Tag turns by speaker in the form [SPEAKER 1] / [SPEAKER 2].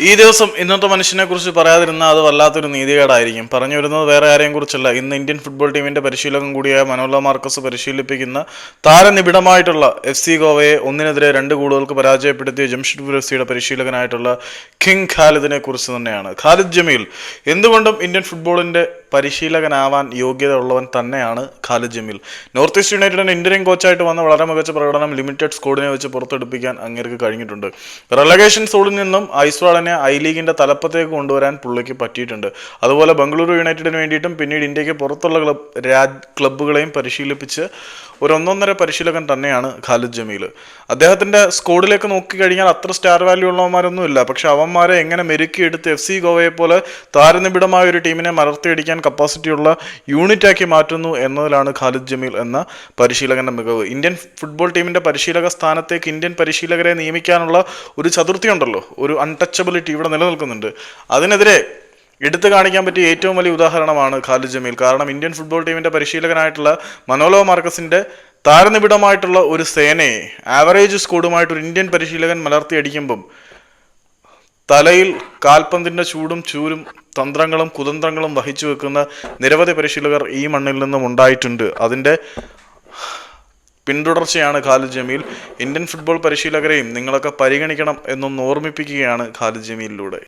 [SPEAKER 1] ഈ ദിവസം ഇന്നത്തെ മനുഷ്യനെ കുറിച്ച് പറയാതിരുന്ന അത് വല്ലാത്തൊരു നീതികേടായിരിക്കും. പറഞ്ഞു വരുന്നത് വേറെ ആരെയും കുറിച്ചല്ല. ഇന്ന് ഇന്ത്യൻ ഫുട്ബോൾ ടീമിന്റെ പരിശീലകൻ കൂടിയായ മനോല മാർക്കസ് പരിശീലിപ്പിക്കുന്ന താരനിബിഡമായിട്ടുള്ള എഫ് സി ഗോവയെ ഒന്നിനെതിരെ രണ്ട് ഗോളുകൾക്ക് പരാജയപ്പെടുത്തിയ ജംഷഡ്പൂർ എഫ് സിയുടെ പരിശീലകനായിട്ടുള്ള കിങ് ഖാലിദിനെ കുറിച്ച് തന്നെയാണ്. ഖാലിദ് ജമീൽ എന്തുകൊണ്ടും ഇന്ത്യൻ ഫുട്ബോളിന്റെ പരിശീലകനാവാൻ യോഗ്യത ഉള്ളവൻ തന്നെയാണ് ഖാലിദ് ജമീൽ. നോർത്ത് ഈസ്റ്റ് യുണൈറ്റഡിന് ഇന്ത്യൻ കോച്ചായിട്ട് വന്ന വളരെ മികച്ച പ്രകടനം ലിമിറ്റഡ് സ്കോഡിനെ വെച്ച് പുറത്തെടുപ്പിക്കാൻ അങ്ങേർക്ക് കഴിഞ്ഞിട്ടുണ്ട്. റെലഗേഷൻ സോണിൽ നിന്നും ഐസ്വാളിനെ ഐ ലീഗിന്റെ തലപ്പത്തേക്ക് കൊണ്ടുവരാൻ പുള്ളിക്ക് പറ്റിയിട്ടുണ്ട്. അതുപോലെ ബംഗളൂരു യുണൈറ്റഡിന് വേണ്ടിയിട്ടും പിന്നീട് ഇന്ത്യയ്ക്ക് പുറത്തുള്ള ക്ലബ് രാജ് ക്ലബ്ബുകളെയും പരിശീലിപ്പിച്ച് ഒരു ഒന്നൊന്നര പരിശീലകൻ തന്നെയാണ് ഖാലിദ് ജമീൽ. അദ്ദേഹത്തിന്റെ സ്കോഡിലേക്ക് നോക്കിക്കഴിഞ്ഞാൽ അത്ര സ്റ്റാർ വാല്യൂ ഉള്ളവന്മാരൊന്നുമില്ല പക്ഷെ അവന്മാരെ എങ്ങനെ മെരുക്കിയെടുത്ത് എഫ് സി ഗോവയെ പോലെ താരനിബിഡമായ ഒരു ടീമിനെ മലർത്തിയടിക്കാൻ കപ്പാസിറ്റിയുള്ള യൂണിറ്റാക്കി മാറ്റുന്നു എന്നതിലാണ് ഖാലിദ് ജമീൽ എന്ന പരിശീലകന്റെ മികവ്. ഇന്ത്യൻ ഫുട്ബോൾ ടീമിന്റെ പരിശീലക സ്ഥാനത്തേക്ക് ഇന്ത്യൻ പരിശീലകരെ നിയമിക്കാനുള്ള ഒരു ചതുർത്ഥി ഉണ്ടല്ലോ ഒരു അൺടച്ചബിലിറ്റി ഇവിടെ നിലനിൽക്കുന്നുണ്ട്. അതിനെതിരെ എടുത്തു കാണിക്കാൻ പറ്റിയ ഏറ്റവും വലിയ ഉദാഹരണമാണ് ഖാലിദ് ജമീൽ. കാരണം ഇന്ത്യൻ ഫുട്ബോൾ ടീമിന്റെ പരിശീലകനായിട്ടുള്ള മനോലോ മാർക്കസിന്റെ താരനിബിഡമായിട്ടുള്ള ഒരു സേനയെ ആവറേജ് സ്കോഡുമായിട്ട് ഒരു ഇന്ത്യൻ പരിശീലകൻ മലർത്തി അടിക്കുമ്പം തലയിൽ കാൽപന്തിന്റെ ചൂടും ചൂരും തന്ത്രങ്ങളും കുതന്ത്രങ്ങളും വഹിച്ചു വെക്കുന്ന നിരവധി പരിശീലകർ ഈ മണ്ണിൽ നിന്നും ഉണ്ടായിട്ടുണ്ട്. അതിന്റെ പിന്തുടർച്ചയാണ് ഖാലിദ് ജമീൽ. ഇന്ത്യൻ ഫുട്ബോൾ പരിശീലകരെയും നിങ്ങളൊക്കെ പരിഗണിക്കണം എന്നൊന്ന് ഓർമ്മിപ്പിക്കുകയാണ് ഖാലിദ് ജമീലിലൂടെ.